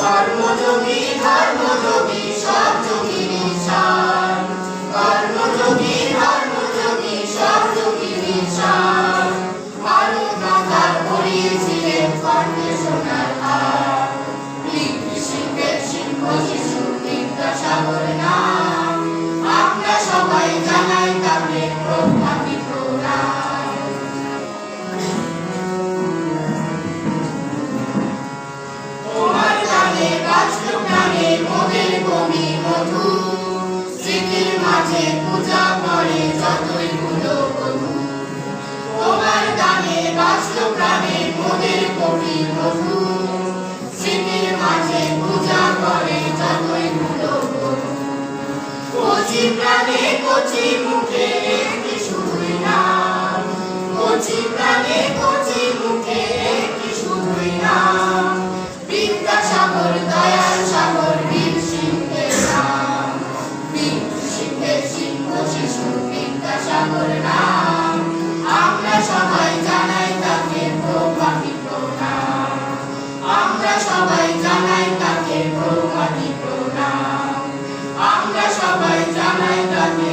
ধর্ম যদি ধর্ম যদি মাঝে পূজা করে যতই ভুলো প্রভু তোমার দানে বাঁচল প্রাণে মোদের কবি প্রভু। স্মৃতির মাঝে পূজা করে যতই ভুলো প্রভু কচি প্রাণে কচি সবাই জানাই তাকে প্রণাম আমরা সবাই জানাই তাকে